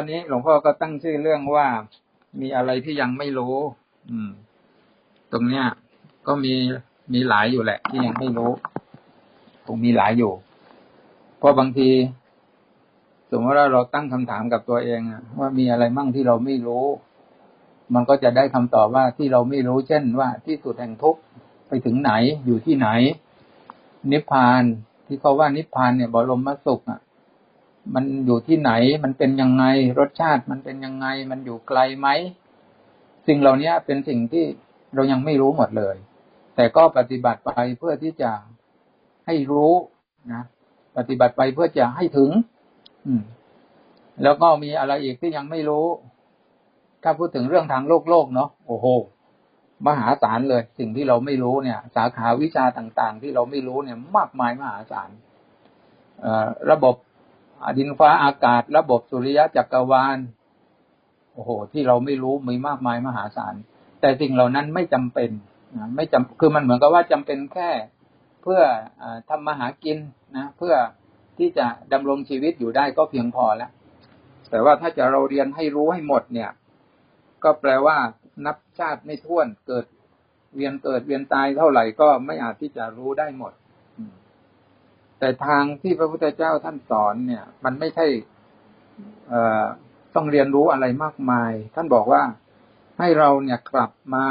วันนี้หลวงพ่อก็ตั้งชื่อเรื่องว่ามีอะไรที่ยังไม่รู้ อืม ตรงเนี้ย ก็มีมีหลายอยู่แหละ ที่ยังไม่รู้คงมีหลายอยู่ เพราะบางที สมมติว่าเราตั้งคำถามกับตัวเองว่ามีอะไรมั่งที่เราไม่รู้ มันก็จะได้คำตอบว่าที่เราไม่รู้ เช่นว่าที่สุดแห่งทุกข์ไปถึงไหนอยู่ที่ไหน นิพพานที่เขาว่านิพพานเนี่ยบรมสุขอะ มันอยู่ที่ไหน มันเป็นยังไง รสชาติมันเป็นยังไง มันอยู่ไกลไหม สิ่งเหล่านี้เป็นสิ่งที่เรายังไม่รู้หมดเลย แต่ก็ปฏิบัติไปเพื่อที่จะให้รู้นะ ปฏิบัติไปเพื่อจะให้ถึง อืม แล้วก็มีอะไรอีกที่ยังไม่รู้ ถ้าพูดถึงเรื่องทางโลกโลกเนาะ โอ้โห มหาศาลเลย สิ่งที่เราไม่รู้เนี่ย สาขาวิชาต่างๆ ที่เราไม่รู้เนี่ย มากมายมหาศาลระบบ ดินฟ้าอากาศระบบสุริยะจักรวาล โอ้โห ที่เราไม่รู้มีมากมายมหาศาล แต่สิ่งเหล่านั้นไม่จำเป็นนะไม่จำคือมันเหมือนกับว่าจำเป็นแค่เพื่ออทำมาหากินนะ เพื่อที่จะดำรงชีวิตอยู่ได้ก็เพียงพอแล้ว แต่ว่าถ้าจะเราเรียนให้รู้ให้หมดเนี่ย ก็แปลว่านับชาติไม่ท้วนเกิดเวียนเกิดเวียนตายเท่าไหร่ก็ไม่อาจที่จะรู้ได้หมด แต่ทางที่พระพุทธเจ้าท่านสอนเนี่ย มันไม่ใช่ต้องเรียนรู้อะไรมากมาย ท่านบอกว่าให้เราเนี่ยกลับมา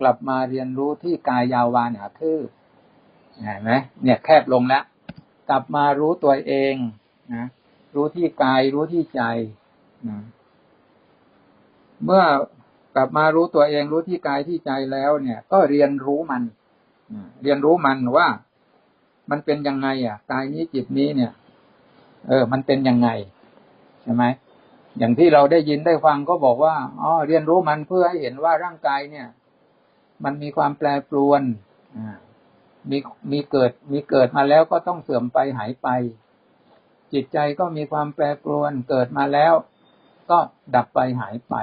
กลับมาเรียนรู้ที่กายยาวานหาทื่อเห็นไหมเนี่ยแคบลงแล้วกลับมารู้ตัวเองนะรู้ที่กายรู้ที่ใจนะเมื่อกลับมารู้ตัวเองรู้ที่กายที่ใจแล้ว เนี่ย ก็เรียนรู้มันเรียนรู้มันว่า มันเป็นยังไง อะกายนี้จิตนี้เนี่ย เออ มันเป็นยังไงใช่ไหมอย่างที่เราได้ยินได้ฟังก็บอกว่าอ๋อเรียนรู้มันเพื่อให้เห็นว่าร่างกายเนี่ย มันมีความแปรปรวนมีมีเกิด มีเกิดมาแล้วก็ต้องเสื่อมไปหายไป จิตใจก็มีความแปรปรวนเกิดมาแล้ว ก็ดับไปหายไป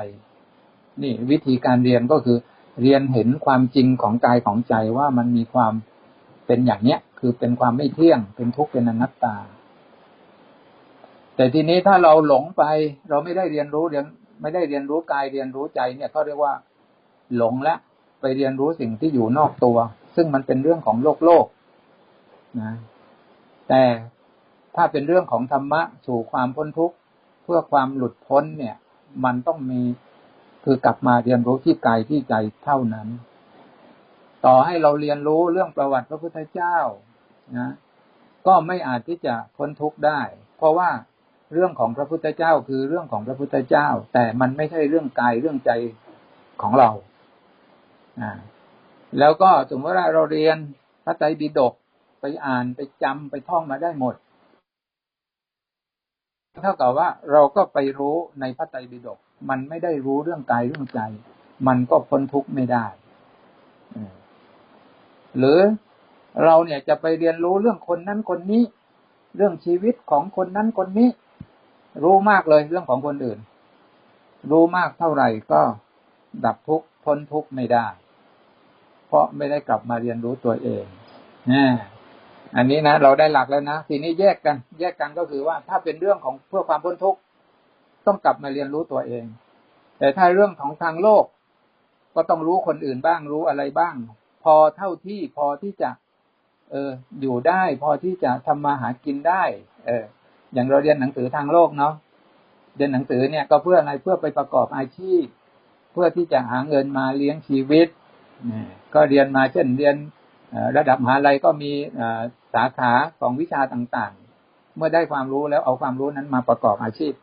นี่วิธีการเรียนก็คือ เรียนเห็นความจริงของกายของใจว่ามันมีความเป็นอย่างเนี้ย คือเป็นความไม่เที่ยง เป็นทุกข์เป็นอนัตตา แต่ทีนี้ถ้าเราหลงไป เราไม่ได้เรียนรู้เรียนไม่ได้เรียนรู้กายเรียนรู้ใจเนี่ยเขาเรียกว่า หลงแล้วไปเรียนรู้สิ่งที่อยู่นอกตัว ซึ่งมันเป็นเรื่องของโลกโลกนะ แต่ถ้าเป็นเรื่องของธรรมะสู่ความพ้นทุกข์เพื่อความหลุดพ้นเนี่ย มันต้องมีคือกลับมาเรียนรู้ที่กายที่ใจเท่านั้น ต่อให้เราเรียนรู้เรื่องประวัติพระพุทธเจ้า นะ ก็ไม่อาจที่จะพ้นทุกข์ได้ เพราะว่าเรื่องของพระพุทธเจ้าคือเรื่องของพระพุทธเจ้า แต่มันไม่ใช่เรื่องกายเรื่องใจของเราอ่าแล้วก็สมมติว่าเราเรียนพระไตรปิฎกไปอ่านไปจำไปท่องมาได้หมด เท่ากับว่าเราก็ไปรู้ในพระไตรปิฎกมันไม่ได้รู้เรื่องกายเรื่องใจ มันก็พ้นทุกข์ไม่ได้หรือ เราเนี่ยจะไปเรียนรู้เรื่องคนนั้นคนนี้ เรื่องชีวิตของคนนั้นคนนี้ รู้มากเลยเรื่องของคนอื่น รู้มากเท่าไหร่ก็ดับทุกข์พ้นทุกข์ไม่ได้ เพราะไม่ได้กลับมาเรียนรู้ตัวเองนะอันนี้นะเราได้หลักแล้วนะทีนี้แยกกัน แยกกันก็คือว่าถ้าเป็นเรื่องของเพื่อความพ้นทุกข์ต้องกลับมาเรียนรู้ตัวเอง แต่ถ้าเรื่องของทางโลก ก็ต้องรู้คนอื่นบ้างรู้อะไรบ้าง พอเท่าที่พอที่จะ เออ อยู่ได้พอที่จะทำมาหากินได้ เออ อย่างเราเรียนหนังสือทางโลกเนาะเรียนหนังสือเนี่ยก็เพื่ออะไรเพื่อไปประกอบอาชีพ เพื่อที่จะหาเงินมาเลี้ยงชีวิตก็เรียนมาเช่นเรียนระดับมหาลัยก็มีสาขาของวิชาต่างๆ เมื่อได้ความรู้แล้วเอาความรู้นั้นมาประกอบอาชีพ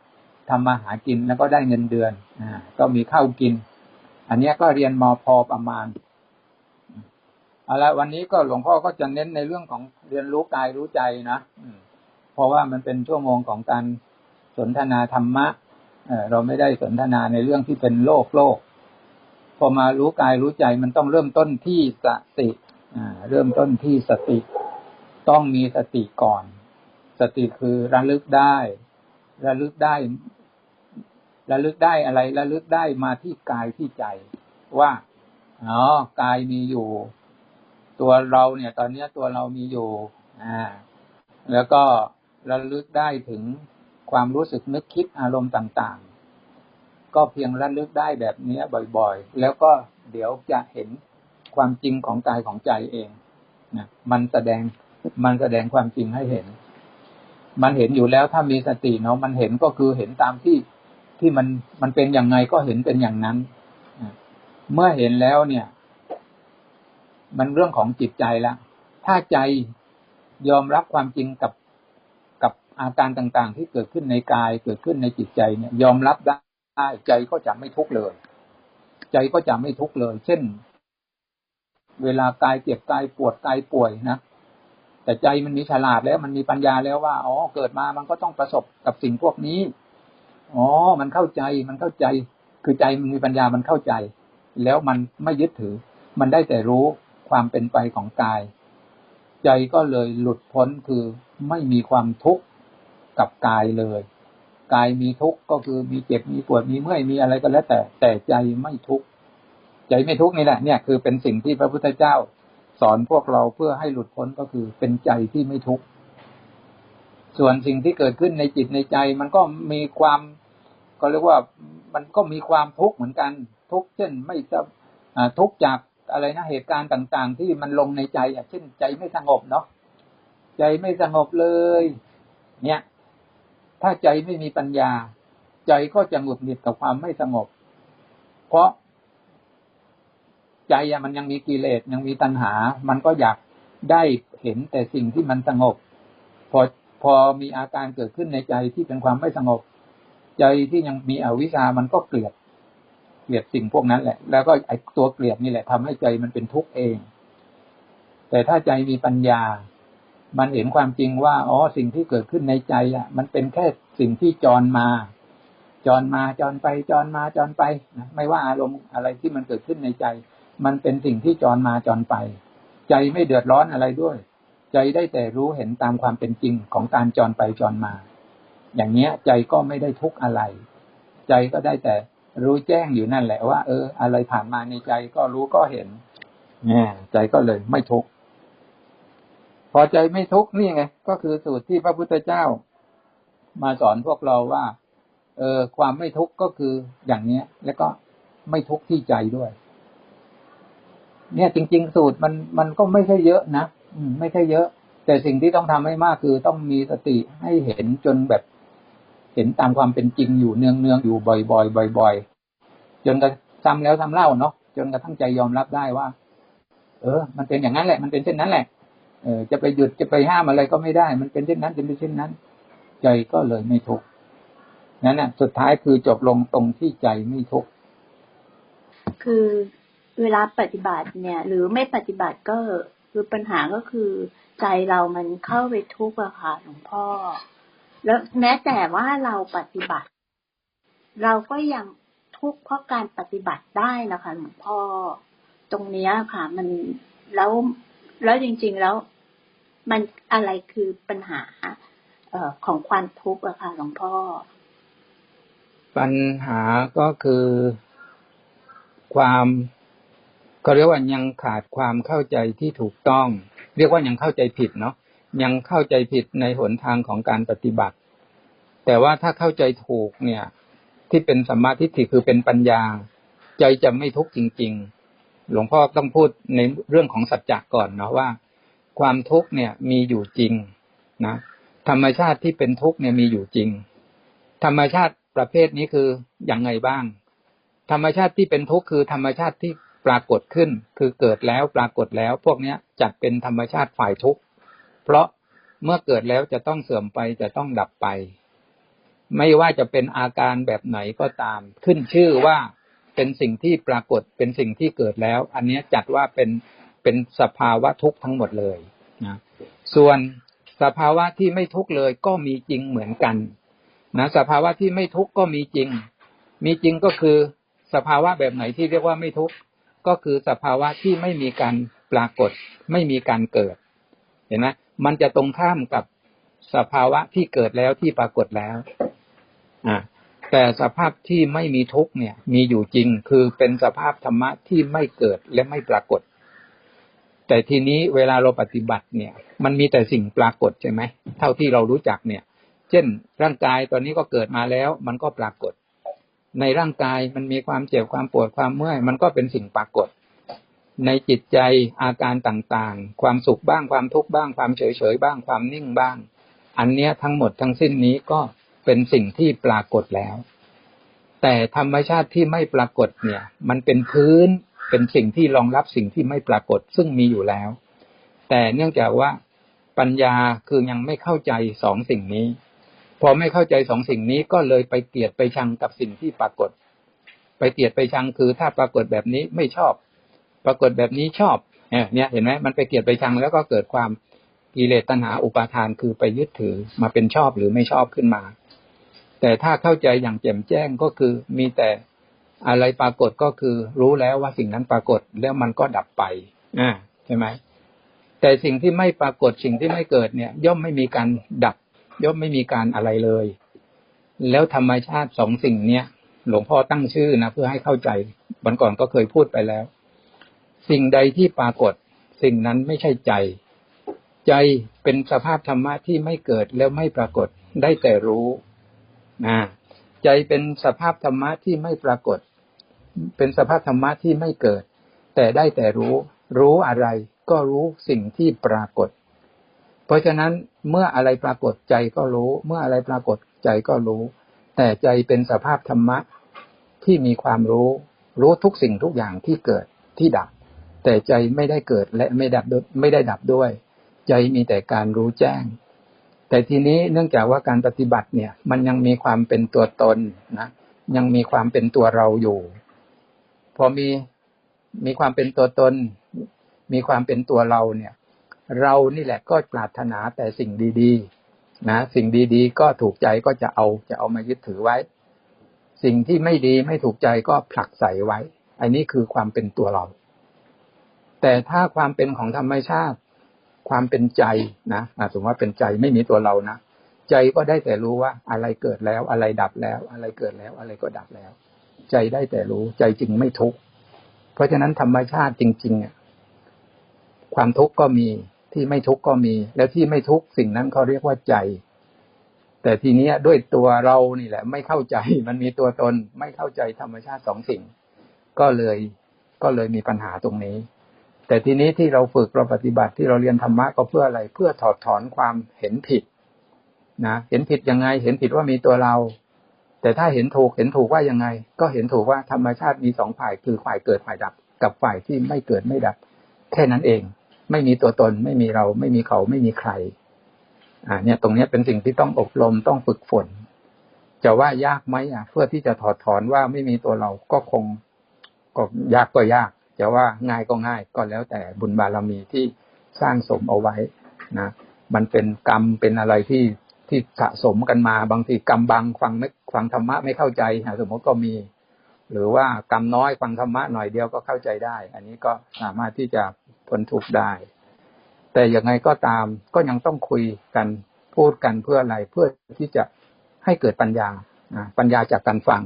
ทำมาหากินแล้วก็ได้เงินเดือนอก็มีข้าวกิน อันนี้ก็เรียนมพอประมาณ เอาละวันนี้ก็หลวงพ่อก็จะเน้นในเรื่องของเรียนรู้กายรู้ใจนะเพราะว่ามันเป็นชั่วโมงของการสนทนาธรรมะเราไม่ได้สนทนาในเรื่องที่เป็นโลกโลก พอมารู้กายรู้ใจมันต้องเริ่มต้นที่สติเริ่มต้นที่สติ ต้องมีสติก่อน สติคือระลึกได้ ระลึกได้ ระลึกได้อะไร ระลึกได้มาที่กายที่ใจ ว่าอ๋อกายมีอยู่ ตัวเราเนี่ย ตอนนี้ตัวเรามีอยู่ อ่า แล้วก็ระลึกได้ถึงความรู้สึกนึกคิดอารมณ์ต่างๆ ก็เพียงระลึกได้แบบเนี้ยบ่อยๆ แล้วก็เดี๋ยวจะเห็นความจริงของกายของใจเองนะมันแสดงมันแสดงความจริงให้เห็น มันเห็นอยู่แล้วถ้ามีสติเนาะมันเห็นก็คือเห็นตามที่ที่มันมันเป็นอย่างไงก็เห็นเป็นอย่างนั้น เมื่อเห็นแล้วเนี่ย มันเรื่องของจิตใจละถ้าใจยอมรับความจริงกับกับอาการต่างๆ ที่เกิดขึ้นในกายเกิดขึ้นในจิตใจเนี่ยยอมรับได้ใจก็จะไม่ทุกข์เลย ใจก็จะไม่ทุกข์เลย เช่น เวลากายเจ็บกายปวดกายป่วยนะแต่ใจมันมีฉลาดแล้ว มันมีปัญญาแล้วว่าอ๋อเกิดมามันก็ต้องประสบกับสิ่งพวกนี้อ๋อมันเข้าใจมันเข้าใจ คือใจมันมีปัญญามันเข้าใจ แล้วมันไม่ยึดถือ มันได้แต่รู้ ความเป็นไปของกาย ใจก็เลยหลุดพ้นคือไม่มีความทุกข์กับกายเลย กายมีทุกข์ก็คือมีเจ็บมีปวดมีเมื่อยมีอะไรก็แล้ว แต่ แต่ใจไม่ทุกข์ใจไม่ทุกข์นี่แหละเนี่ยคือเป็นสิ่งที่พระพุทธเจ้า สอนพวกเราเพื่อให้หลุดพ้นก็คือเป็นใจที่ไม่ทุกข์ส่วนสิ่งที่เกิดขึ้นในจิตในใจ มันก็มีความก็เรียกว่ามันก็มีความทุกข์เหมือนกัน ทุกข์เช่นไม่จะทุกข์จาก อะไรนะเหตุการณ์ต่าง ๆ ที่มันลงในใจอะเช่นใจไม่สงบเนาะใจไม่สงบเลย เนี่ย ถ้าใจไม่มีปัญญา ใจก็จะหงุดหงิดกับความไม่สงบ เพราะใจอะมันยังมีกิเลสยังมีตัณหา มันก็อยากได้เห็นแต่สิ่งที่มันสงบ พอพอมีอาการเกิดขึ้นในใจที่เป็นความไม่สงบ ใจที่ยังมีอวิชามันก็เกลียด กลียดสิ่งพวกนั้นแหละ แล้วก็ไอตัวเกลียดนี่แหละทำให้ใจมันเป็นทุกข์เอง แต่ถ้าใจมีปัญญา มันเห็นความจริงว่า อ๋อ สิ่งที่เกิดขึ้นในใจอะ มันเป็นแค่สิ่งที่จรมา จรมา จรไป จรมา จรไปนะไม่ว่าอารมณ์อะไรที่มันเกิดขึ้นในใจ มันเป็นสิ่งที่จรมา จรไป ใจไม่เดือดร้อนอะไรด้วย ใจได้แต่รู้เห็นตามความเป็นจริงของการจรไปจรมา อย่างเนี้ย ใจก็ไม่ได้ทุกข์อะไร ใจก็ได้แต่ รู้แจ้งอยู่นั่นแหละว่า เออ อะไรผ่านมาในใจก็รู้ก็เห็นเนี่ยใจก็เลยไม่ทุกข์พอใจไม่ทุกข์นี่ไงก็คือสูตรที่พระพุทธเจ้า มาสอนพวกเราว่า เออ ความไม่ทุกข์ก็คืออย่างเนี้ย แล้วก็ไม่ทุกข์ที่ใจด้วย เนี่ยจริง ๆ สูตรมันมันก็ไม่ใช่เยอะนะอืไม่ใช่เยอะ แต่สิ่งที่ต้องทำให้มากคือต้องมีสติให้เห็นจนแบบ ห็นตามความเป็นจริงอยู่เนืองเนืองอยู่บ่อยๆบ่อย ๆ จนกระซ้ำแล้วซ้ำเล่าเนาะจนกระทั่งใจยอมรับได้ว่า เออ มันเป็นอย่างนั้นแหละ มันเป็นเช่นนั้นแหละเออจะไปหยุดจะไปห้ามอะไรก็ไม่ได้ มันเป็นเช่นนั้นจะเป็นเช่นนั้น ใจก็เลยไม่ทุกข์นั่นน่ะ สุดท้ายคือจบลงตรงที่ใจไม่ทุกข์คือเวลาปฏิบัติเนี่ย หรือไม่ปฏิบัติก็คือปัญหาก็คือ ใจเรามันเข้าไปทุกข์อะค่ะหลวงพ่อ แล้วแม้แต่ว่าเราปฏิบัติ เราก็ยังทุกข์เพราะการปฏิบัติได้นะคะหลวงพ่อตรงเนี้ยค่ะ มันแล้วแล้วจริง ๆแล้ว มันอะไรคือปัญหาเออของความทุกข์อะค่ะหลวงพ่อ ปัญหาก็คือ ความก็เรียกว่ายังขาดความเข้าใจที่ถูกต้อง เรียกว่ายังเข้าใจผิดเนาะ ยังเข้าใจผิดในหนทางของการปฏิบัติ แต่ว่าถ้าเข้าใจถูกเนี่ย ที่เป็นสัมมาทิฏฐิคือเป็นปัญญา ใจจะไม่ทุกข์จริง ๆ หลวงพ่อต้องพูดในเรื่องของสัจจะก่อนเนาะว่า ความทุกข์เนี่ยมีอยู่จริงนะธรรมชาติที่เป็นทุกข์เนี่ยมีอยู่จริง ธรรมชาติประเภทนี้คืออย่างไงบ้าง ธรรมชาติที่เป็นทุกข์คือธรรมชาติที่ปรากฏขึ้น คือเกิดแล้วปรากฏแล้ว พวกเนี้ยจัดเป็นธรรมชาติฝ่ายทุกข์ เพราะเมื่อเกิดแล้วจะต้องเสื่อมไปจะต้องดับไป ไม่ว่าจะเป็นอาการแบบไหนก็ตาม ขึ้นชื่อว่าเป็นสิ่งที่ปรากฏเป็นสิ่งที่เกิดแล้ว อันนี้จัดว่าเป็นเป็นสภาวะทุกข์ทั้งหมดเลยนะส่วนสภาวะที่ไม่ทุกข์เลยก็มีจริงเหมือนกันนะสภาวะที่ไม่ทุกข์ก็มีจริง มีจริงก็คือสภาวะแบบไหนที่เรียกว่าไม่ทุกข์ก็คือสภาวะที่ไม่มีการปรากฏ ไม่มีการเกิด เห็นไหม มันจะตรงข้ามกับสภาวะที่เกิดแล้วที่ปรากฏแล้ว อ่า แต่สภาพที่ไม่มีทุกเนี่ย มีอยู่จริงคือเป็นสภาพธรรมะที่ไม่เกิดและไม่ปรากฏ แต่ทีนี้เวลาเราปฏิบัติเนี่ย มันมีแต่สิ่งปรากฏใช่ไหมเท่าที่เรารู้จักเนี่ย เช่น ร่างกายตอนนี้ก็เกิดมาแล้ว มันก็ปรากฏ ในร่างกายมันมีความเจ็บความปวดความเมื่อย มันก็เป็นสิ่งปรากฏ ในจิตใจอาการต่างๆ ความสุขบ้างความทุกข์บ้างความเฉยๆบ้างความนิ่งบ้าง อันเนี้ยทั้งหมดทั้งสิ้นนี้ก็เป็นสิ่งที่ปรากฏแล้ว แต่ธรรมชาติที่ไม่ปรากฏเนี่ย มันเป็นพื้นเป็นสิ่งที่รองรับสิ่งที่ไม่ปรากฏซึ่งมีอยู่แล้ว แต่เนื่องจากว่าปัญญาคือยังไม่เข้าใจสองสิ่งนี้ พอไม่เข้าใจสองสิ่งนี้ก็เลยไปเกลียดไปชังกับสิ่งที่ปรากฏ ไปเกลียดไปชังคือถ้าปรากฏแบบนี้ไม่ชอบ ปรากฏแบบนี้ชอบเนี่ยเห็นไหมมันไปเกลียดไปชังแล้วก็เกิดความกิเลสตัณหาอุปาทานคือไปยึดถือมาเป็นชอบหรือไม่ชอบขึ้นมา แต่ถ้าเข้าใจอย่างแจ่มแจ้งก็คือมีแต่อะไรปรากฏก็คือรู้แล้วว่าสิ่งนั้นปรากฏแล้วมันก็ดับไปอ่าใช่ไหมแต่สิ่งที่ไม่ปรากฏสิ่งที่ไม่เกิดเนี่ย ย่อมไม่มีการดับ ย่อมไม่มีการอะไรเลย แล้วธรรมชาติสองสิ่งเนี้ยหลวงพ่อตั้งชื่อนะเพื่อให้เข้าใจวันก่อนก็เคยพูดไปแล้ว สิ่งใดที่ปรากฏ สิ่งนั้นไม่ใช่ใจ ใจเป็นสภาพธรรมะที่ไม่เกิดแล้วไม่ปรากฏได้แต่รู้นะใจเป็นสภาพธรรมะที่ไม่ปรากฏ เป็นสภาพธรรมะที่ไม่เกิด แต่ได้แต่รู้ รู้อะไรก็รู้สิ่งที่ปรากฏ เพราะฉะนั้นเมื่ออะไรปรากฏใจก็รู้ เมื่ออะไรปรากฏใจก็รู้ แต่ใจเป็นสภาพธรรมะที่มีความรู้ รู้ทุกสิ่งทุกอย่างที่เกิดที่ดับ แต่ใจไม่ได้เกิดและไม่ดับด้วยไม่ได้ดับด้วย ใจมีแต่การรู้แจ้ง แต่ทีนี้เนื่องจากว่าการปฏิบัติเนี่ย มันยังมีความเป็นตัวตนนะยังมีความเป็นตัวเราอยู่ พอมีมีความเป็นตัวตน มีความเป็นตัวเราเนี่ย เรานี่แหละก็ปรารถนาแต่สิ่งดีๆนะสิ่งดีๆ ก็ถูกใจก็จะเอาจะเอามายึดถือไว้ สิ่งที่ไม่ดีไม่ถูกใจก็ผลักใส่ไว้ อันนี้คือความเป็นตัวเรา แต่ถ้าความเป็นของธรรมชาติ ความเป็นใจนะสมมติว่าเป็นใจไม่มีตัวเรานะใจก็ได้แต่รู้ว่าอะไรเกิดแล้ว อะไรดับแล้ว อะไรเกิดแล้ว อะไรก็ดับแล้ว ใจได้แต่รู้ใจจึงไม่ทุกข์เพราะฉะนั้นธรรมชาติจริงๆอะความทุกข์ก็มีที่ไม่ทุกข์ก็มี แล้วที่ไม่ทุกข์สิ่งนั้นเขาเรียกว่าใจ แต่ทีนี้ด้วยตัวเรานี่แหละ ไม่เข้าใจมันมีตัวตน ไม่เข้าใจธรรมชาติสองสิ่ง ก็เลยก็เลยมีปัญหาตรงนี้ แต่ทีนี้ที่เราฝึกเราปฏิบัติที่เราเรียนธรรมะก็เพื่ออะไร เพื่อถอดถอนความเห็นผิดนะเห็นผิดยังไง เห็นผิดว่ามีตัวเรา แต่ถ้าเห็นถูกเห็นถูกว่ายังไง ก็เห็นถูกว่าธรรมชาติมีสองฝ่ายคือฝ่ายเกิดฝ่ายดับ กับฝ่ายที่ไม่เกิดไม่ดับ แค่นั้นเอง ไม่มีตัวตน ไม่มีเรา ไม่มีเขาไม่มีใครอ่าเนี่ยตรงนี้เป็นสิ่งที่ต้องอบรมต้องฝึกฝน จะว่ายากไหมอะ เพื่อที่จะถอดถอนว่าไม่มีตัวเราก็คงก็ยากก็ยาก จะว่าง่ายก็ง่ายก็แล้วแต่บุญบารมีที่สร้างสมเอาไว้นะมันเป็นกรรมเป็นอะไรที่ที่สะสมกันมาบางทีกรรมบางฟังไม่ฟังธรรมะไม่เข้าใจสมมติก็มี หรือว่ากรรมน้อยฟังธรรมะหน่อยเดียวก็เข้าใจได้ อันนี้ก็สามารถที่จะพ้นทุกข์ได้ แต่ยังไงก็ตามก็ยังต้องคุยกันพูดกันเพื่ออะไรเพื่อที่จะให้เกิดปัญญาปัญญาจากการฟัง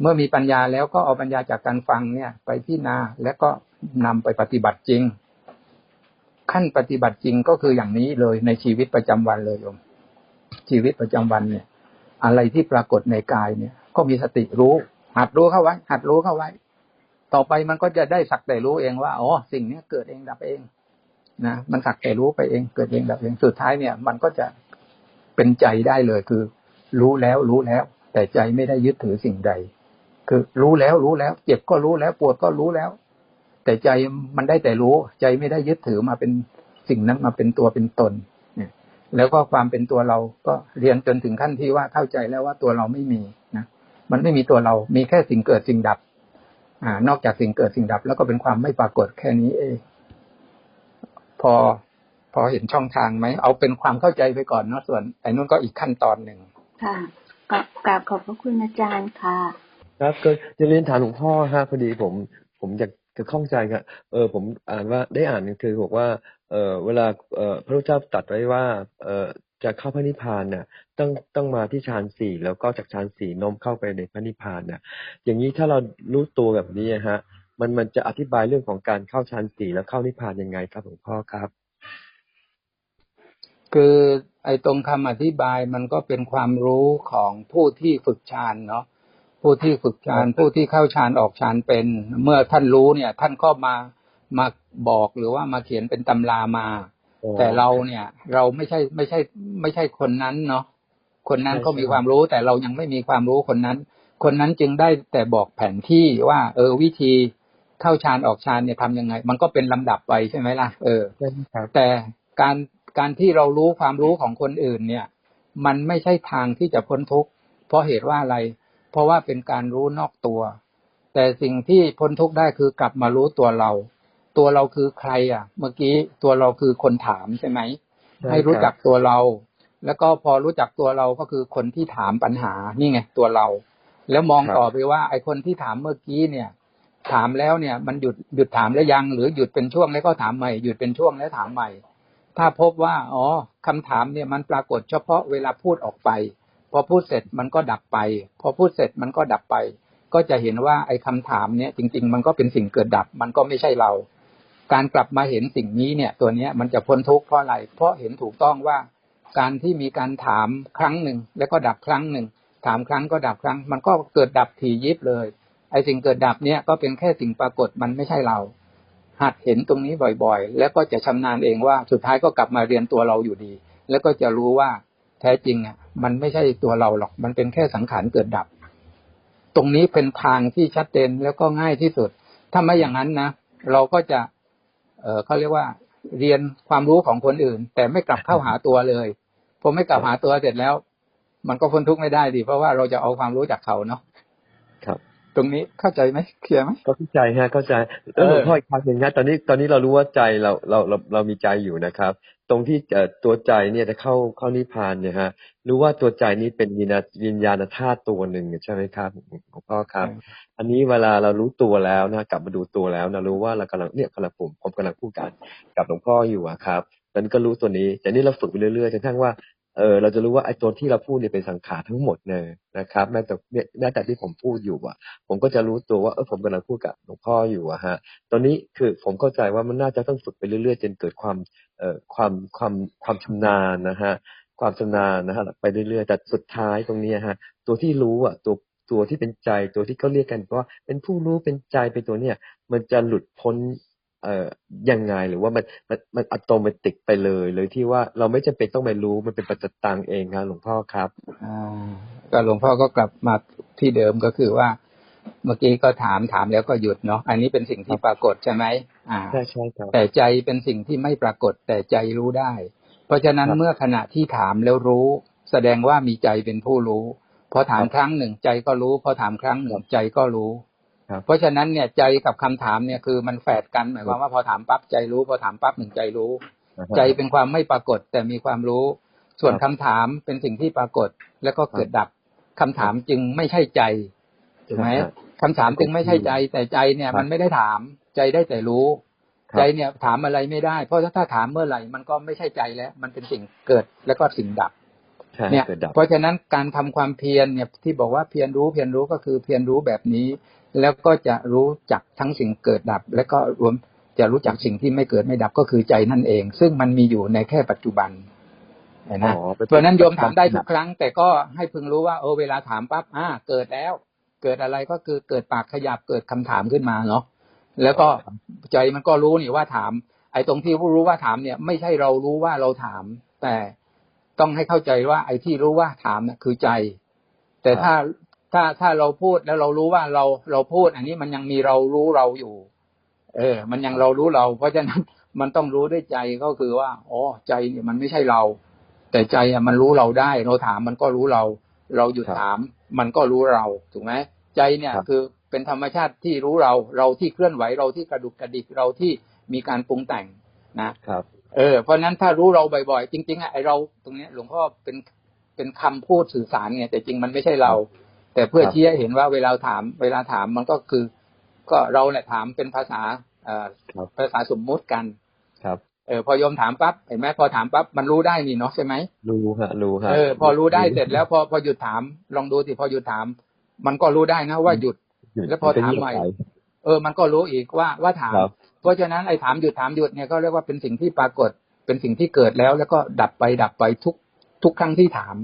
เมื่อมีปัญญาแล้วก็เอาปัญญาจากการฟังเนี่ย ไปพิจารณาแล้วก็นำไปปฏิบัติจริง ขั้นปฏิบัติจริงก็คืออย่างนี้เลยในชีวิตประจำวันเลยโยมชีวิตประจำวันเนี่ย อะไรที่ปรากฏในกายเนี่ย ก็มีสติรู้ หัดรู้เข้าไว้ หัดรู้เข้าไว้ ต่อไปมันก็จะได้สักแต่รู้เองว่าอ๋อสิ่งนี้เกิดเองดับเองนะมันสักแต่รู้ไปเองเกิดเองดับเองสุดท้ายเนี่ย มันก็จะเป็นใจได้เลยคือ รู้แล้วรู้แล้ว แต่ใจไม่ได้ยึดถือสิ่งใด คือรู้แล้วรู้แล้ว เจ็บก็รู้แล้ว ปวดก็รู้แล้ว แต่ใจมันได้แต่รู้ ใจไม่ได้ยึดถือมาเป็นสิ่งนั้นมาเป็นตัวเป็นตนเนี่ยแล้วก็ความเป็นตัวเราก็เรียนจนถึงขั้นที่ว่าเข้าใจแล้วว่าตัวเราไม่มีนะมันไม่มีตัวเรา มีแค่สิ่งเกิดสิ่งดับ อ่า นอกจากสิ่งเกิดสิ่งดับ แล้วก็เป็นความไม่ปรากฏแค่นี้เองพอพอเห็นช่องทางไหม เอาเป็นความเข้าใจไปก่อนเนาะส่วนไอ้นู่นก็อีกขั้นตอนหนึ่งค่ะกราบขอบพระคุณอาจารย์ค่ะ ครับก็จะเรียนถามหลวงพ่อฮะพอดีผมผมอยากจะข้องใจครับเออผมอ่านว่าได้อ่านคือบอกว่าเออเวลาเออพระพุทธเจ้าตรัสไว้ว่า เออจะเข้าพระนิพพานเนี่ยต้องต้องมาที่ฌานสี่แล้วก็จากฌานสี่น้มเข้าไปในพระนิพพานเนี่ยอย่างนี้ถ้าเรารู้ตัวแบบนี้ฮะ มันมันจะอธิบายเรื่องของการเข้าฌานสี่แล้วเข้านิพพานยังไงครับหลวงพ่อครับ คือไอ้ตรงคำอธิบายมันก็เป็นความรู้ของผู้ที่ฝึกฌานเนาะ ผู้ที่ฝึกฌานผู้ที่เข้าฌานออกฌานเป็น เมื่อท่านรู้เนี่ย ท่านก็มามาบอกหรือว่ามาเขียนเป็นตำรามา แต่เราเนี่ย เราไม่ใช่ไม่ใช่ ไม่ใช่คนนั้นเนาะคนนั้นใช่ก็มีใช่ความรู้แต่เรายังไม่มีความรู้คนนั้น คนนั้นจึงได้แต่บอกแผนที่ว่า เออวิธีเข้าฌานออกฌานเนี่ยทำยังไง มันก็เป็นลำดับไปใช่ไหมล่ะ เออใช่ครับแต่การการที่เรารู้ความรู้ของคนอื่นเนี่ย มันไม่ใช่ทางที่จะพ้นทุกข์เพราะเหตุว่าอะไร เพราะว่าเป็นการรู้นอกตัว แต่สิ่งที่พ้นทุกข์ได้คือกลับมารู้ตัวเรา ตัวเราคือใครอะ เมื่อกี้ตัวเราคือคนถามใช่ไหมใช่ให้รู้ครับจักตัวเรา แล้วก็พอรู้จักตัวเราก็คือคนที่ถามปัญหานี่ไงตัวเรา แล้วมองครับต่อไปว่า ไอคนที่ถามเมื่อกี้เนี่ย ถามแล้วเนี่ย มันหยุดหยุดถามแล้วยังหรือหยุดเป็นช่วงแล้วก็ถามใหม่หยุดเป็นช่วงแล้วถามใหม่ ถ้าพบว่า อ๋อคำถามเนี่ยมันปรากฏเฉพาะเวลาพูดออกไป พอพูดเสร็จมันก็ดับไป พอพูดเสร็จมันก็ดับไป ก็จะเห็นว่าไอ้คำถามเนี่ยจริง ๆ มันก็เป็นสิ่งเกิดดับ มันก็ไม่ใช่เรา การกลับมาเห็นสิ่งนี้เนี่ย ตัวเนี้ยมันจะพ้นทุกข์เพราะอะไรเพราะเห็นถูกต้องว่า การที่มีการถามครั้งหนึ่งแล้วก็ดับครั้งหนึ่งถามครั้งก็ดับครั้ง มันก็เกิดดับถี่ยิบเลย ไอ้สิ่งเกิดดับเนี่ยก็เป็นแค่สิ่งปรากฏมันไม่ใช่เรา หัดเห็นตรงนี้บ่อยๆ แล้วก็จะชำนาญเองว่าสุดท้ายก็กลับมาเรียนตัวเราอยู่ดี แล้วก็จะรู้ว่าแท้จริงอะ มันไม่ใช่ตัวเราหรอก มันเป็นแค่สังขารเกิดดับ ตรงนี้เป็นทางที่ชัดเจนแล้วก็ง่ายที่สุด ถ้าไม่อย่างนั้นนะเราก็จะ เออเขาเรียกว่า เรียนความรู้ของคนอื่น แต่ไม่กลับเข้าหาตัวเลยพอไม่กลับหาตัวเสร็จแล้ว มันก็พ้นทุกข์ไม่ได้ดิเพราะว่าเราจะเอาความรู้จากเขาเนาะครับ ตรงนี้เข้าใจไหมเคลียร์ไหมก็เข้าใจฮะเข้าใจเออแล้วหลวงพ่ออีกครั้งหนึ่งนะตอนนี้ตอนนี้เรารู้ว่าใจเราเราเราเรามีใจอยู่นะครับ ตรงที่เอ่อตัวใจเนี่ยจะเข้าเข้านิพพานเนี่ยฮะรู้ว่าตัวใจนี้เป็นวิญญาณวิญญาณธาตุตัวหนึ่งใช่ไหมครับหลวงพ่อครับ อันนี้เวลาเรารู้ตัวแล้วนะกลับมาดูตัวแล้วนะรู้ว่าเรากำลังเนี่ยกำลังผมผมกำลังพูดกันกับหลวงพ่ออยู่อะครับตอนนี้ก็รู้ตัวนี้แต่นี่เราฝึกไปเรื่อยๆจนกระทั่งว่า เออเราจะรู้ว่าไอ้ตัวที่เราพูดเนี่ยเป็นสังขารทั้งหมดเลยนะครับ แม้แต่แม้แต่ที่ผมพูดอยู่อะ ผมก็จะรู้ตัวว่าเออผมกำลังพูดกับหลวงพ่ออยู่อะฮะ ตอนนี้คือผมเข้าใจว่ามันน่าจะต้องฝึกไปเรื่อยๆจนเกิดความเอ่อความความความชำนาญนะฮะความชำนาญนะฮะไปเรื่อยๆแต่สุดท้ายตรงนี้ฮะ ตัวที่รู้อะตัวตัวที่เป็นใจตัวที่เขาเรียกกันว่าเป็นผู้รู้เป็นใจเป็นตัวเนี้ยมันจะหลุดพ้น เอ่อยังไงหรือว่ามันมันมันอัตโนมัติไปเลยเลยที่ว่าเราไม่จำเป็นต้องไปรู้มันเป็นปัจจตังเองครับหลวงพ่อครับอ่าก็หลวงพ่อก็กลับมาที่เดิมก็คือว่า เมื่อกี้ก็ถามถามแล้วก็หยุดเนาะอันนี้เป็นสิ่งที่ปรากฏใช่ไหมอ่าใช่ใช่ครับแต่ใจเป็นสิ่งที่ไม่ปรากฏแต่ใจรู้ได้ เพราะฉะนั้นครับเมื่อขณะที่ถามแล้วรู้ แสดงว่ามีใจเป็นผู้รู้พอถามครับครั้งหนึ่งใจก็รู้พอถามครั้งหนึ่งใจก็รู้ครับ เพราะฉะนั้นเนี่ยใจกับคำถามเนี่ยคือมันแฝดกันหมายความว่าพอถามปั๊บใจรู้ พอถามปั๊บหนึ่งใจรู้นะฮะใจเป็นความไม่ปรากฏแต่มีความรู้ ส่วนครับคำถามเป็นสิ่งที่ปรากฏแล้วก็เกิดดับคำถามจึงไม่ใช่ใจถูกไหมครับคำถามจึงไม่ใช่ใจ แต่ใจเนี่ยครับมันไม่ได้ถาม ใจได้แต่รู้ครับใจเนี่ยถามอะไรไม่ได้ เพราะถ้าถามเมื่อไหร่มันก็ไม่ใช่ใจแล้ว มันเป็นสิ่งเกิดแล้วก็สิ่งดับใช่ เนี่ยเกิดดับเพราะฉะนั้นการทำความเพียรเนี่ยที่บอกว่าเพียรรู้เพียรรู้ก็คือเพียรรู้แบบนี้ แล้วก็จะรู้จักทั้งสิ่งเกิดดับ และก็รวมจะรู้จักสิ่งที่ไม่เกิดไม่ดับก็คือใจนั่นเอง ซึ่งมันมีอยู่ในแค่ปัจจุบันเห็นไหมอ๋อเป็นเพราะฉะนั้นโยมถามได้ทุกครั้ง แต่ก็ให้พึงรู้ว่าเออเวลาถามปั๊บอ่าเกิดแล้ว เกิดอะไรก็คือเกิดปากขยับเกิดคำถามขึ้นมาเนาะแล้วก็ใจมันก็รู้นี่ว่าถาม ไอ้ตรงที่รู้ว่าถามเนี่ย ไม่ใช่เรารู้ว่าเราถาม แต่ ต้องให้เข้าใจว่าไอ้ที่รู้ว่าถามน่ะคือใจ แต่ถ้าถ้าถ้าเราพูดแล้วเรารู้ว่าเราเราพูด อันนี้มันยังมีเรารู้เราอยู่ เออ มันยังเรารู้เรา เพราะฉะนั้นมันต้องรู้ด้วยใจก็คือว่าอ๋อใจเนี่ยมันไม่ใช่เรา แต่ใจอะมันรู้เราได้ เราถามมันก็รู้เรา เราหยุดครับถาม มันก็รู้เราถูกไหมใจเนี่ยครับคือเป็นธรรมชาติที่รู้เรา เราที่เคลื่อนไหวเราที่กระดุกกระดิกเราที่มีการปรุงแต่งนะครับ เออเพราะฉะนั้นถ้ารู้เราบ่อยๆ จริง ๆอะไอเราตรงเนี้ยหลวงพ่อเป็นเป็นคำพูดสื่อสารไงแต่จริงมันไม่ใช่เรา แต่เพื่อครับชี้ให้เห็นว่าเวลาถาม เวลาถามมันก็คือ ก็เราแหละถามเป็นภาษาเอ่อครับภาษาสมมุติกันครับเออพอโยมถามปั๊บเห็นไหมพอถามปั๊บมันรู้ได้นี่เนาะใช่ไหมรู้ฮะรู้ฮะเออพอรู้ได้เสร็จแล้วพอพอหยุดถามลองดูสิพอหยุดถาม มันก็รู้ได้นะว่าหยุด แล้วพอถามใหม่เออ มันก็รู้อีกว่าว่าถามครับ เพราะฉะนั้นไอ้ถามหยุดถามหยุดเนี่ยก็เรียกว่าเป็นสิ่งที่ปรากฏเป็นสิ่งที่เกิดแล้ว แล้วก็ดับไปดับไปทุกทุกครั้งที่ถาม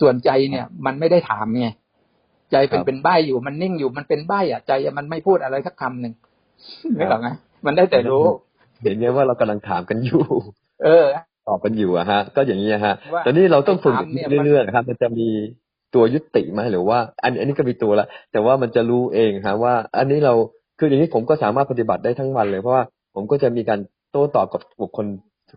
ส่วนใจเนี่ยมันไม่ได้ถามไงใจเป็นครับเป็นใบอยู่มันนิ่งอยู่มันเป็นใบอะใจมันไม่พูดอะไรสักคำหนึ่งไม่หรอกไหมมันได้แต่รู้เห็นไงว่าเรากำลังถามกันอยู่ เออตอบกันอยู่อะฮะ ก็อย่างนี้อะฮะว่าตอนนี้เราต้องฝึกถามเนี่ยมันเรื่อยๆนะครับ มันจะมีตัวยุติไหมหรือว่า อันอันนี้ก็มีตัวละแต่ว่ามันจะรู้เองฮะว่า อันนี้เรา คืออย่างนี้ผมก็สามารถปฏิบัติได้ทั้งวันเลย เพราะว่าผมก็จะมีการโต้ตอบกับบุคคล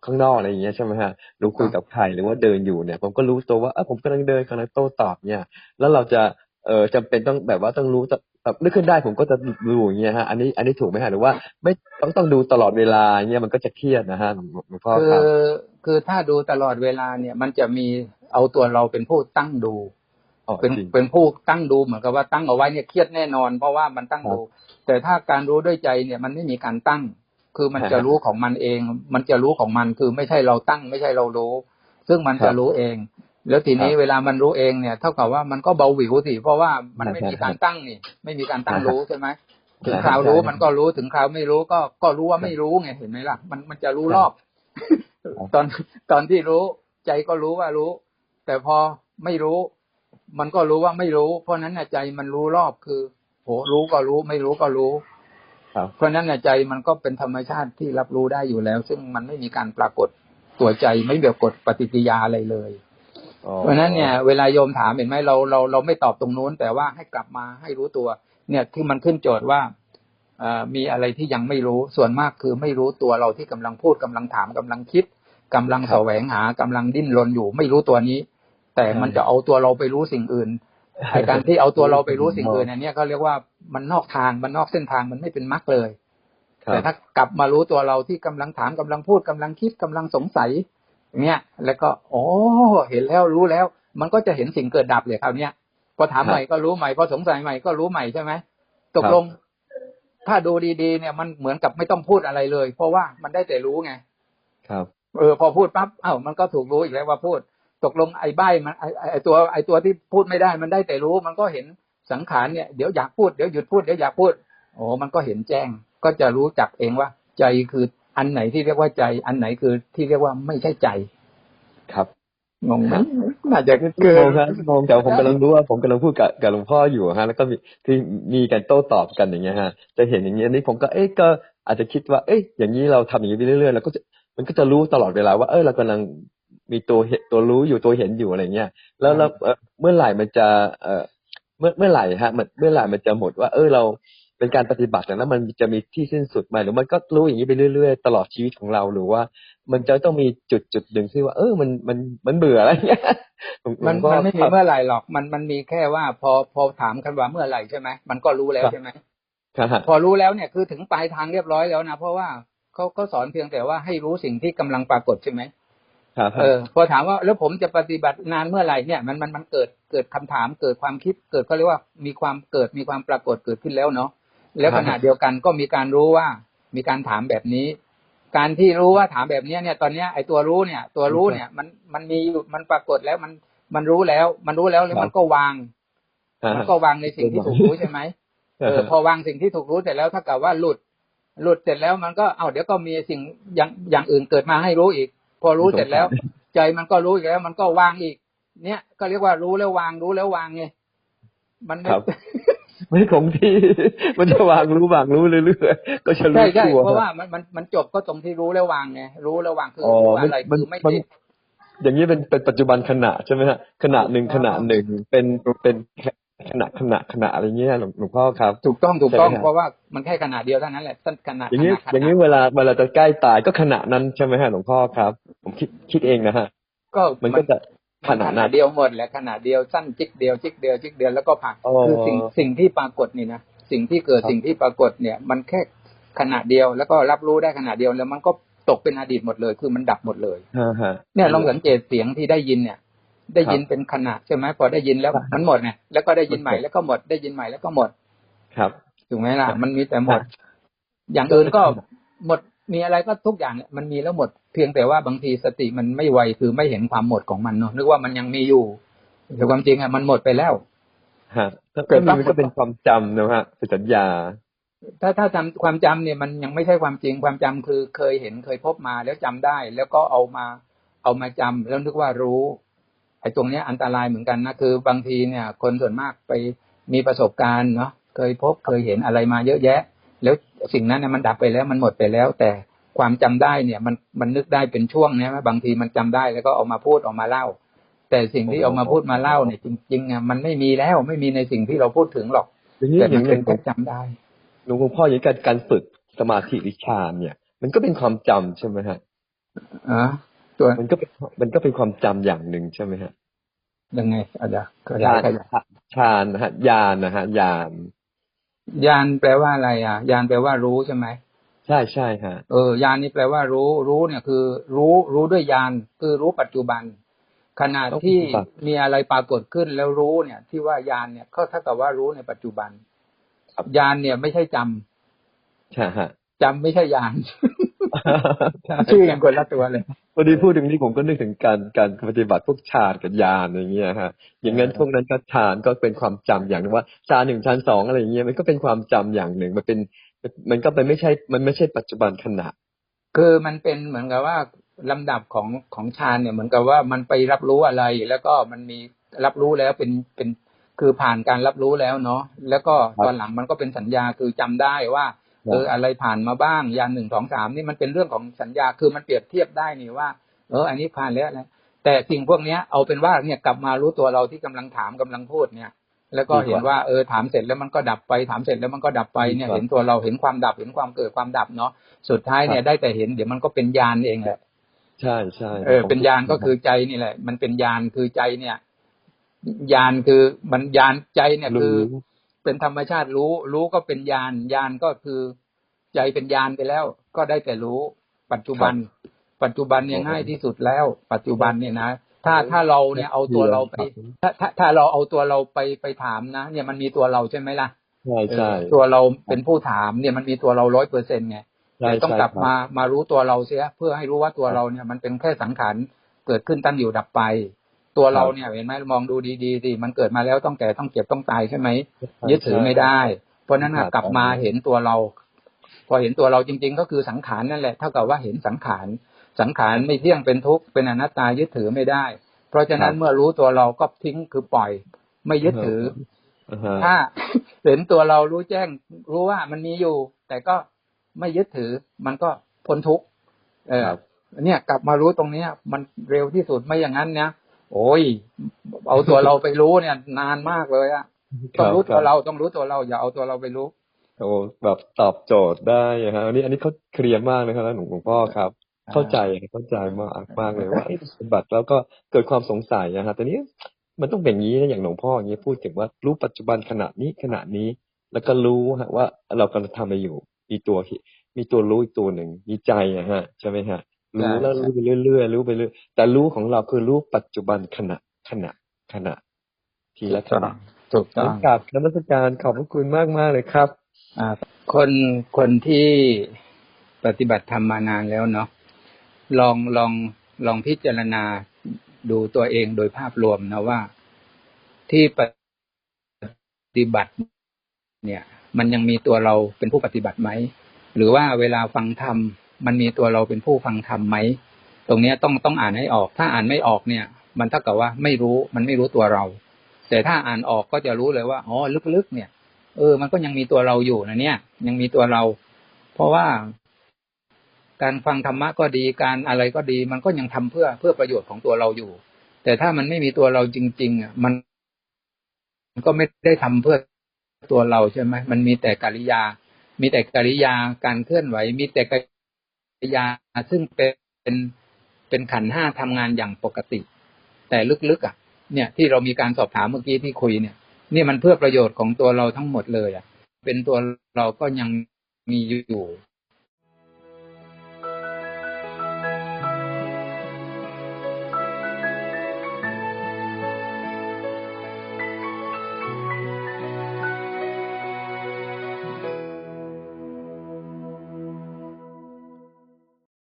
ข้างนอกอะไรอย่างเงี้ยใช่ไหมฮะหรือคุยกับใครหรือว่าเดินอยู่เนี่ย ผมก็รู้ตัวว่าเออผมกำลังเดินกำลังโต้ตอบเนี่ย แล้วเราจะเออจำเป็นต้องแบบว่าต้องรู้แต่แบบนึกขึ้นได้ผมก็จะดูอย่างเงี้ยฮะอันนี้อันนี้ถูกไหมฮะหรือว่าไม่ต้องต้องดูตลอดเวลาเงี้ยมันก็จะเครียดนะฮะหลวงหลวงพ่อคืคอรับคือถ้าดูตลอดเวลาเนี่ย มันจะมีเอาตัวเราเป็นผู้ตั้งดูอ๋อเป็นจริงเป็นผู้ตั้งดูเหมือนกับว่าตั้งเอาไว้เนี่ยเครียดแน่นอน เพราะว่ามันตั้งดู แต่ถ้าการรู้ด้วยใจเนี่ยมันไม่มีการตั้ง คือมันฮะจะรู้ของมันเอง มันจะรู้ของมันคือไม่ใช่เราตั้ง ไม่ใช่เรารู้ ซึ่งมันครัจะบรู้เอง แล้วทีนี้ครับเวลามันรู้เองเนี่ย เท่ากับว่ามันก็เบาหวิวสิเพราะว่ามันใช่ไม่ใช่มีการตั้งนี่ ไม่มีการตั้งใช่รู้ใช่ไหมถึงใช่คราวรู้ใช่มันก็รู้ถึงคราวไม่รู้ก็ก็รู้ว่าไม่รู้ไงเห็นไหมล่ะ มันมันจะรู้รอบครับตอนตอนที่รู้ ใจก็รู้ว่ารู้ แต่พอไม่รู้ มันก็รู้ว่าไม่รู้ เพราะฉะนั้นน่ะใจมันรู้รอบคือ โหรู้ก็รู้ไม่รู้ก็รู้ครับเพราะฉะนั้นน่ะใจมันก็เป็นธรรมชาติที่รับรู้ได้อยู่แล้ว ซึ่งมันไม่มีการปรากฏตัวใจไม่ปรากฏปฏิกิริยาอะไรเลยอ๋อเพราะฉะนั้นเนี่ย เวลาโยมถามเห็นไหมเราเราเราไม่ตอบตรงนู้น แต่ว่าให้กลับมาให้รู้ตัว เนี่ยที่มันขึ้นโจทย์ว่าเอ่อมีอะไรที่ยังไม่รู้ส่วนมากคือไม่รู้ตัวเราที่กำลังพูดกำลังถามกำลังคิดกำลังแสวงหากำลังดิ้นรนอยู่ ไม่รู้ตัวนี้ แต่มันจะเอาตัวเราไปรู้สิ่งอื่น ไอการที่เอาตัวเราไปรู้สิ่งอื่นอันเนี้ยเขาเรียกว่ามันนอกทางมันนอกเส้นทางมันไม่เป็นมรรคเลยครัแต่บถ้ากลับมารู้ตัวเราที่กำลังถามกำลังพูดกำลังคิดกำลังสงสัยอย่างเงี้ยแล้วก็โอ้เห็นแล้วรู้แล้ว มันก็จะเห็นสิ่งเกิดดับเลยคราวเนี้ยพอถามครับใหม่ก็รู้ใหม่พอสงสัยใหม่ก็รู้ใหม่ใช่ไหมตกลง ถ้าดูดีๆเนี่ยมันเหมือนกับไม่ต้องพูดอะไรเลย เพราะว่ามันได้แต่รู้ไง ครับ เออ พอพูดปั๊บเอ้ามันก็ถูกรู้อีกแล้วว่าพูด ตกลงไอ้ใบมันไอ้ไอ้ไอ้ตัวไอ้ตัวที่พูดไม่ได้มันได้แต่รู้ มันก็เห็นสังขารเนี่ยเดี๋ยวอยากพูดเดี๋ยวหยุดพูดเดี๋ยวอยากพูดโอ้มันก็เห็นแจ้ง ก็จะรู้จักเองว่า ใจคืออันไหนที่เรียกว่าใจ อันไหนคือที่เรียกว่าไม่ใช่ใจ ครับงงไหมน่าจะคืองงครับงงแต่ผมกำลังรู้ว่าผมกำลังพูดกับกับหลวงพ่ออยู่ฮะ แล้วก็มีคือมีการโต้ตอบกันอย่างเงี้ยฮะ จะเห็นอย่างเงี้ยอันนี้ผมก็เอ๊ะก็อาจจะคิดว่า เอ๊ะอย่างนี้เราทำอย่างนี้ไปเรื่อยๆแล้วก็จะมันก็จะรู้ตลอดเวลาว่าเออเรากำลัง มีตัวเห็นตัวรู้อยู่ตัวเห็นอยู่อะไรเงี้ยแล้วแล้วเอ่อเมื่อไหร่มันจะเอ่อเมื่อเมื่อไหร่ฮะมันเมื่อไหร่มันจะหมดว่า เออเราเป็นการปฏิบัติแล้วมันจะมีที่สิ้นสุดไหมหรือมันก็รู้อย่างนี้ไปเรื่อยๆ ตลอดชีวิตของเราหรือว่า มันจะต้องมีจุดจุดหนึ่งที่ว่า เออมันมันมันเบื่ออะไรเงี้ยหลวงมันหลวงพ่อมันไม่มีครับเมื่อไหร่หรอกมันมันมีแค่ว่า พอพอถามกันว่าเมื่อไหร่ใช่ไหมมันก็รู้แล้วครับใช่ไหมครับพอรู้แล้วเนี่ยคือถึงปลายทางเรียบร้อยแล้วนะเพราะว่าเขาก็สอนเพียงแต่ว่าให้รู้สิ่งที่กำลังปรากฏใช่ไหมครับ เออพอถามว่าแล้วผมจะปฏิบัตินานเมื่อไหร่เนี่ยมันมันมันเกิดเกิดคำถามเกิดความคิดเกิดก็เรียกว่ามีความเกิดมีความปรากฏเกิดขึ้นแล้วเนาะแล้วขณะเดียวกันก็มีการรู้ว่ามีการถามแบบนี้ การที่รู้ว่าถามแบบเนี้ยเนี่ยตอนเนี้ยไอ้ตัวรู้เนี่ย ตัวรู้เนี่ยมันมันมีอยู่มันปรากฏแล้วมันมันรู้แล้ว มันรู้แล้วแล้วมันก็วางมันก็วางในสิ่งที่ถูกรู้ใช่ไหมเออพอวางสิ่งที่ถูกรู้เสร็จแล้วถ้ากับว่าหลุด หลุดเสร็จแล้วมันก็เอาเดี๋ยวก็มีสิ่งอย่างอย่างอื่นเกิดมาให้รู้อีกพ อรู้เสร็จแล้ว ใจมันก็รู้อีกแล้ว มันก็วางอีก เนี่ยก็เรียกว่ารู้แล้ววางรู้แล้ววางไงมันไม่ครับไม่คงที่ มันจะวางรู้วางรู้เรื่อยๆก็จะรู้ใช่ใช่ตัวเพราะว่ามันมันมันจบก็ตรงที่รู้แล้ววางไงรู้แล้ววางคืออ๋อรู้มันอะไรมันคือไม่มันติดอย่างนี้เป็นเป็นปัจจุบันขณะใช่ไหมฮะขณะหนึ่งขณะหนึ่งเป็นเป็น ขณะขณะขณะอะไรเงี้ยหลวงหลวงพ่อครับ ถูกต้องถูกต้องใช่ไหมฮะเพราะว่ามันแค่ขนาดเดียวเท่านั้นแหละสั้นขนาดอย่างนี้ขนาดอย่างนี้เวลาเวลาจะใกล้ตายก็ขณะนั้นใช่ไหมฮะหลวงพ่อครับ ผมคิดคิดเองนะฮะก็มันก็จะขขณะนานั้ดนเดียวหมดแหละขนาดเดียวสั้นจิกเดียวจิกเดียวจิกเดียวแล้วก็ผ่านอ๋อคือสิ่งสิ่งที่ปรากฏนี่นะสิ่งที่เกิดครับสิ่งที่ปรากฏเนี่ย มันแค่ขณะเดียวแล้วก็รับรู้ได้ขณะเดียวแล้วมันก็ตกเป็นอดีตหมดเลย คือมันดับหมดเลยฮะฮะเนี่ยลองสังเกตเสียงที่ได้ยินเนี่ย ได้ยินเป็นขณะใช่ไหมพอได้ยินแล้วมันหมดเนี่ยแล้วก็ได้ยินใหม่แล้วก็หมดได้ยินใหม่แล้วก็หมด ครับถูกไหมล่ะครับมันมีแต่หมดครับอย่างอื่นก็หมดมีอะไรก็ทุกอย่างเนี่ยมันมีแล้วหมด เพียงแต่ว่าบางทีสติมันไม่ไวคือไม่เห็นความหมดของมันเนาะนึกว่ามันยังมีอยู่แต่ความจริงอะมันหมดไปแล้วฮะถ้าเกิเกิดดปั๊บมันก็เป็นความจำนะฮะเป็นสัญญา ถ้าถ้าจำความจำเนี่ยมันยังไม่ใช่ความจริงความจำคือเคยเห็นเคยพบมาแล้วจำได้ แล้วก็เอามาเอามาจำแล้วนึกว่ารู้ไอ้ตรงเนี้ยอันตรายเหมือนกันนะคือบางทีเนี่ย คนส่วนมากไปมีประสบการณ์เนาะเคยพบเคยเห็นอะไรมาเยอะแยะ แล้วสิ่งนั้นเนี่ยมันดับไปแล้วมันหมดไปแล้ว แต่ความจำได้เนี่ยมันมันนึกได้เป็นช่วงเนี่ยบางทีมันจำได้แล้วก็เอามาพูดออกมาเล่า แต่สิ่งที่เอามาพูดมาเล่าเนี่ยจริงๆอะมันไม่มีแล้วไม่มีในสิ่งที่เราพูดถึงหรอกอย่างนี้แต่อมัย่านงเป็นนี้แค่จำได้หลวงพ่ออย่างการการฝึกสมาธิวิชานเนี่ย มันก็เป็นความจำใช่ไหมฮะอ๋อ ตัวมันก็เป็นมันก็เป็นความจำอย่างหนึ่งใช่ไหมฮะยังไงอาจารย์ขยาฌายนขยายฌานนะฮะญาณนะฮะญาณยานแปลว่าอะไร อะยานแปลว่ารู้ใช่ไหมใช่ใช่ฮะเออยานนี่แปลว่ารู้ รู้เนี่ยคือ รู้รู้ด้วยยานคือรู้ปัจจุบัน ขณะที่มีอะไรปรากฏขึ้นแล้วรู้เนี่ย ที่ว่ายานเนี่ยก็เท่ากับว่ารู้ในปัจจุบันยานเนี่ยไม่ใช่จำใช่ฮะจำไม่ใช่ยานใช่ชื่อกันคนละตัวเลย พอดีพูดถึงนี้ผมก็นึกถึงการการปฏิบัติพวกฌานกับญาณอย่างเงี้ยฮะ อย่างนั้นพวกนั้นก็ฌานก็เป็นความจำอย่างหนึงว่าฌานหนึ่งฌานสองอะไรอย่างเงี้ยมันก็เป็นความจำอย่างหนึ่งมันเป็น มันก็เป็นไม่ใช่ มันไม่ใช่ปัจจุบันขณะ คือมันเป็นเหมือนกับว่าลำดับของของฌานเนี่ยเหมือนกับว่ามันไปรับรู้อะไรแล้วก็มันมีรับรู้แล้วเป็นเป็นคือผ่านการรับรู้แล้วเนาะแล้วก็ครับตอนหลังมันก็เป็นสัญญาคือจำได้ว่าครับ เอออะไรผ่านมาบ้างยานหนึ่งสองสามนี่มันเป็นเรื่องของสัญญาคือมันเปรียบเทียบได้นี่ว่า เออ อันนี้ผ่านแล้วนะแต่สิ่งพวกเนี้ยเอาเป็นว่าเนี่ยกลับมารู้ตัวเราที่กำลังถามกำลังพูดเนี่ย แล้วก็เห็นว่าเออถามเสร็จแล้วมันก็ดับไป ถามเสร็จแล้วมันก็ดับไปเนี่ยครับเห็นตัวเราเห็นความดับเห็นความเกิดความดับเนาะสุดท้ายเนี่ยได้แต่เห็นเดี๋ยวมันก็เป็นญาณเองแหละใช่ใช่เออเป็นญาณก็คือใจนี่แหละ มันเป็นญาณคือใจเนี่ยญาณคือมันญาณใจเนี่ยคือรู้ เป็นธรรมชาติรู้ รู้ก็เป็นญาณญาณก็คือใจเป็นญาณไปแล้ว ก็ได้แต่รู้ ปัจจุบัน ปัจจุบันเนี่ยง่ายที่สุดแล้ว ปัจจุบันเนี่ยนะถ้าถ้าเราเนี่ยเอาตัวเราไปถ้าถ้าถ้าเราเอาตัวเราไปไปถามนะเนี่ยมันมีตัวเราใช่ไหมล่ะใช่ใช่เออตัวเราเป็นผู้ถามเนี่ยมันมีตัวเราร้อยเปอร์เซ็นไงใช่แต่ต้องใช่กลับครับมามารู้ตัวเราเสีย เพื่อให้รู้ว่าตัวเราเนี่ยมันเป็นแค่สังขารเกิดขึ้นตั้งอยู่ดับไป ตัวเราเนี่ยเห็นไหมมองดูดีๆสิมันเกิดมาแล้วต้องแก่ต้องเจ็บต้องตายใช่ไหมยึดถือไม่ได้ เพราะฉะนั้นน่ะกลับมาเห็นตัวเรา พอเห็นตัวเราจริง ๆ ก็คือสังขารนั่นแหละเท่ากับว่าเห็นสังขารสังขารไม่เที่ยงเป็นทุกข์เป็นอนัตตายึดถือไม่ได้ เพราะฉะนั้นเมื่อรู้ตัวเราก็ทิ้งคือปล่อย ไม่ยึดถืออ่าฮะถ้าเห็นตัวเรารู้แจ้ง รู้ว่ามันมีอยู่ แต่ก็ไม่ยึดถือ มันก็พ้นทุกข์เออครับเนี่ยกลับมารู้ตรงเนี้ย มันเร็วที่สุดไม่อย่างนั้นเนี่ย โอ้ย เอาตัวเราไปรู้เนี่ย นานมากเลยอะต้องรู้ตัวเราต้องรู้ตัวเรา อย่าเอาตัวเราไปรู้โอ้แบบตอบโจทย์ได้นะฮะอันนี้อันนี้เขาเคลียร์มากนะครับหลวงพ่อครับอ่าเข้าใจเข้าใจมากมากเลยว่าเอ๊ะปฏิบัติแล้วก็เกิดความสงสัยนะฮะแต่นี้มันต้องเป็นอย่างนี้นะอย่างหลวงพ่ออย่างนี้พูดถึงว่ารู้ปัจจุบันขณะนี้ขณะนี้ แล้วก็รู้ฮะว่าเรากำลังทำอะไรอยู่ มีตัวที่มีตัวรู้อีกตัวหนึ่งมีใจอะฮะใช่ไหมฮะ รู้แล้วรู้ไปเรื่อยๆรู้ไปเรื่อยแต่รู้ของเราคือรู้ปัจจุบันขณะขณะขณะ ทีละขณะถูกต้องกราบนมัสการขอบพระคุณมากมากๆเลยครับอ่าคนคนที่ปฏิบัติธรรมมานานแล้วเนาะลองลองลองพิจารณาดูตัวเองโดยภาพรวมนะว่าที่ปฏิบัติ เนี่ย มันยังมีตัวเราเป็นผู้ปฏิบัติไหม หรือว่าเวลาฟังธรรม มันมีตัวเราเป็นผู้ฟังธรรมไหมตรงนี้ต้องต้องอ่านให้ออก ถ้าอ่านไม่ออกเนี่ย มันเท่ากับว่าไม่รู้มันไม่รู้ตัวเรา แต่ถ้าอ่านออกก็จะรู้เลยว่าอ๋อลึกๆเนี่ย เออ มันก็ยังมีตัวเราอยู่นะเนี่ย ยังมีตัวเรา เพราะว่าการฟังธรรมะก็ดีการอะไรก็ดี มันก็ยังทำเพื่อเพื่อประโยชน์ของตัวเราอยู่ แต่ถ้ามันไม่มีตัวเราจริง ๆอะมันก็ไม่ได้ทำเพื่อตัวเราใช่ไหมมันมีแต่กิริยา มีแต่กิริยาการเคลื่อนไหว มีแต่กิ ยาซึ่งเป็นเป็นขันห้าทำงานอย่างปกติ แต่ลึกๆอะ เนี่ยที่เรามีการสอบถามเมื่อกี้ที่คุยเนี่ยนี่มันเพื่อประโยชน์ของตัวเราทั้งหมดเลยอะ เป็นตัวเราก็ยังมีอยู่